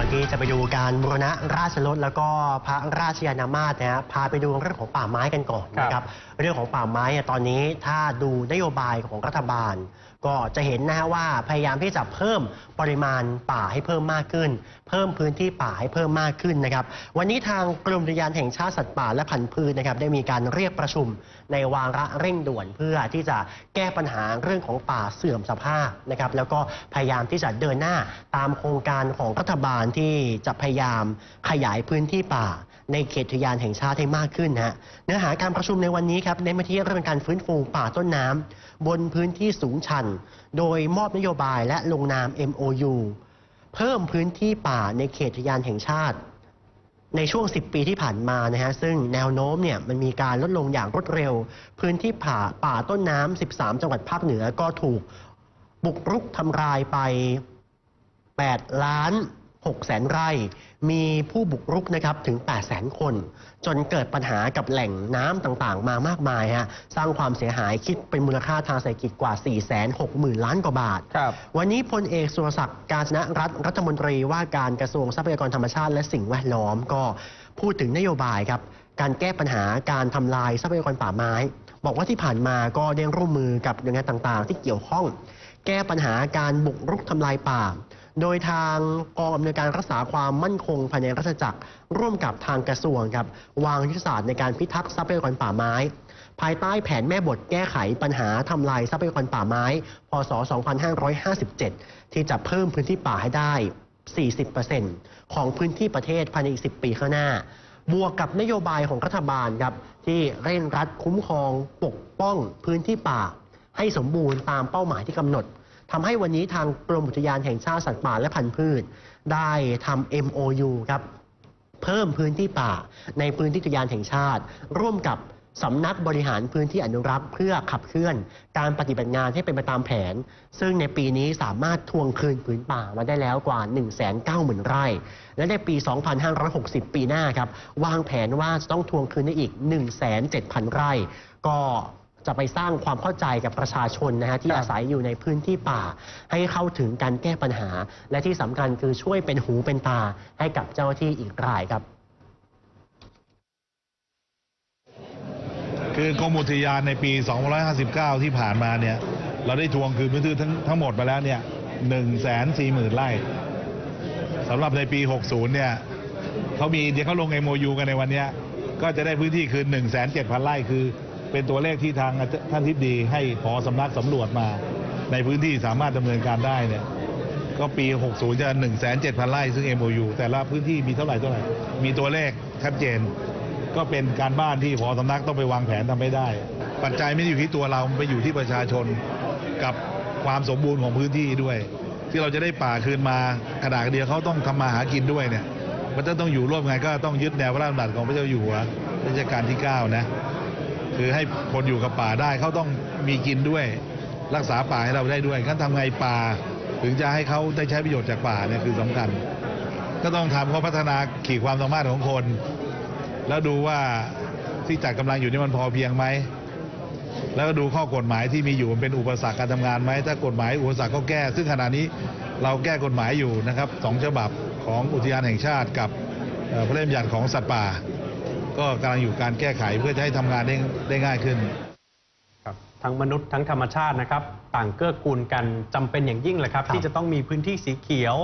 ก่อนที่จะไปดูการบูรณะราชรถแล้วก็พระราชยานามาสนะฮะพาไปดูเรื่องของป่าไม้กันก่อนนะครับ เรื่องของป่าไม้ตอนนี้ถ้าดูนโยบายของรัฐบาล ก็จะเห็นนะฮะว่าพยายามที่จะเพิ่มปริมาณป่าให้เพิ่มมากขึ้น เพิ่มพื้นที่ป่าให้เพิ่มมากขึ้นนะครับ วันนี้ทางกรมอุทยานแห่งชาติสัตว์ป่าและพันธุ์พืชนะครับได้มีการเรียกประชุมในวาระเร่งด่วนเพื่อที่จะแก้ปัญหาเรื่องของป่าเสื่อมสภาพนะครับแล้วก็พยายามที่จะเดินหน้าตามโครงการของรัฐบาลที่จะพยายามขยายพื้นที่ป่า ในเขตอุทยานแห่งชาติให้มากขึ้นนะฮะเนื้อหาการประชุมในวันนี้ครับเน้นไปที่เรื่องการฟื้นฟูป่าต้นน้ำบนพื้นที่สูงชัน โดยมอบนโยบายและลงนาม MOU เพิ่มพื้นที่ป่าในเขตอุทยานแห่งชาติ ในช่วง 10 ปีที่ผ่านมานะฮะซึ่งแนวโน้มเนี่ยมันมีการลดลงอย่างรวดเร็ว พื้นที่ป่าป่าต้นน้ำ13 จังหวัดภาคเหนือก็ถูกบุกรุกทำลายไป8ล้าน 6แสนไร่ มีผู้บุกรุกนะครับถึง8แสนคน จนเกิดปัญหากับแหล่งน้ำต่างๆ มามากมายฮะสร้างความเสียหายคิดเป็นมูลค่าทางเศรษฐกิจกว่า 4 6 0 0 0 0 ล้านกว่าบาท ครับ วันนี้พลเอกสุรศักดิ์การชนะรัฐรัฐมนตรีว่าการกระทรวงทรัพยากรธรรมชาติและสิ่งแวดล้อมก็พูดถึงนโยบายครับ การแก้ปัญหาการทำลายทรัพยากรป่าไม้ บอกว่าที่ผ่านมาก็ได้ร่วมมือกับหน่วยงานต่างๆ ที่เกี่ยวข้อง แก้ปัญหาการบุกรุกทำลายป่า โดยทางกองอำนวยการรักษาความมั่นคงภายในรัฐจักร ร่วมกับทางกระทรวงครับวางยุทธศาสตร์ในการพิทักษ์ทรัพยากรป่าไม้ ภายใต้แผนแม่บทแก้ไขปัญหาทำลายทรัพยากรป่าไม้ พศ 2557 ที่จะเพิ่มพื้นที่ป่าให้ได้ 40%ของพื้นที่ประเทศภายในอีก 10 ปีข้างหน้า บวกกับนโยบายของรัฐบาลครับที่เร่งรัดคุ้มครองปกป้องพื้นที่ป่า ให้สมบูรณ์ตามเป้าหมายที่กำหนด ทำให้วันนี้ทางกรมอุทยานแห่งชาติสัตว์ป่าและพันธุ์พืช ได้ทำ MOU ครับเพิ่มพื้นที่ป่าในพื้นที่อุทยานแห่งชาติ ร่วมกับสำนักบริหารพื้นที่อนุรักษ์เพื่อขับเคลื่อนการปฏิบัติงานให้เป็นไปตามแผน ซึ่งในปีนี้สามารถทวงคืนผืนป่ามาได้แล้วกว่า 1 9 0 0 0 0 ไร่ และในปี 2560 ปีหน้าครับ วางแผนว่าจะต้องทวงคืนได้อีก 1 7 0 0 0ไร่ ก็ จะไปสร้างความเข้าใจกับประชาชนนะฮะที่ครับอาศัยอยู่ในพื้นที่ป่า ให้เข้าถึงการแก้ปัญหา และที่สำคัญคือช่วยเป็นหูเป็นตาให้กับเจ้าหน้าที่อีกรายครับ คือกรมอุทยานในปี 2559 ที่ผ่านมาเนี่ยเราได้ทวงคืนพื้นที่ทั้งทั้งหมดไปแล้วเนี่ย1 4 0 0 0 0 ไร่สำหรับในปี 60 เนี่ยเขามีเดี๋ยวเขาลง MOU กันในวันเนี้ยก็จะได้พื้นที่คืน1 7 0 0 0ไร่คือ เป็นตัวเลขที่ทางท่านทิบดีให้พอสำนักสำรวจมา ในพื้นที่สามารถดำเนินการได้เนี่ยก็ปี 60 จะ 1 7 0 0 0 ไร่ ซึ่ง MOU แต่ละพื้นที่มีเท่าไหร่เท่าไหร่ มีตัวเลขชัดเจน ก็เป็นการบ้านที่พอสำนักต้องไปวางแผนทำให้ได้ ปัจจัยไม่ได้อยู่ที่ตัวเราไปอยู่ที่ประชาชนกับความสมบูรณ์ของพื้นที่ด้วย ที่เราจะได้ป่าคืนมาขนาดเดียวเขาต้องทำมาหากินด้วยเนี่ยมันจะต้องอยู่ร่วมกันก็ต้องยึดแนวพระราชดำรัสของพระเจ้าอยู่หัวรัชกาลที่ 9 นะ คือให้คนอยู่กับป่าได้เขาต้องมีกินด้วย รักษาป่าให้เราได้ด้วยงั้นทำไงป่า ถึงจะให้เขาได้ใช้ประโยชน์จากป่าเนี่ยคือสำคัญ ก็ต้องทำเขาพัฒนาขีดความสามารถของคน แล้วดูว่าที่จัดกำลังอยู่นี่มันพอเพียงไหมแล้วก็ดูข้อกฎหมายที่มีอยู่มันเป็นอุปสรรคการทำงานไหมถ้ากฎหมายอุปสรรคก็แก้ ซึ่งขณะนี้เราแก้กฎหมายอยู่นะครับสองฉบับของอุทยานแห่งชาติกับเอ่อพระราชบัญญัติของสัตว์ป่า ก็กำลังอยู่การแก้ไขเพื่อจะให้ทำงานได้ได้ง่ายขึ้น ครับทั้งมนุษย์ทั้งธรรมชาตินะครับ ต่างเกื้อกูลกันจำเป็นอย่างยิ่งแหละครับ ครับ ที่จะต้องมีพื้นที่สีเขียว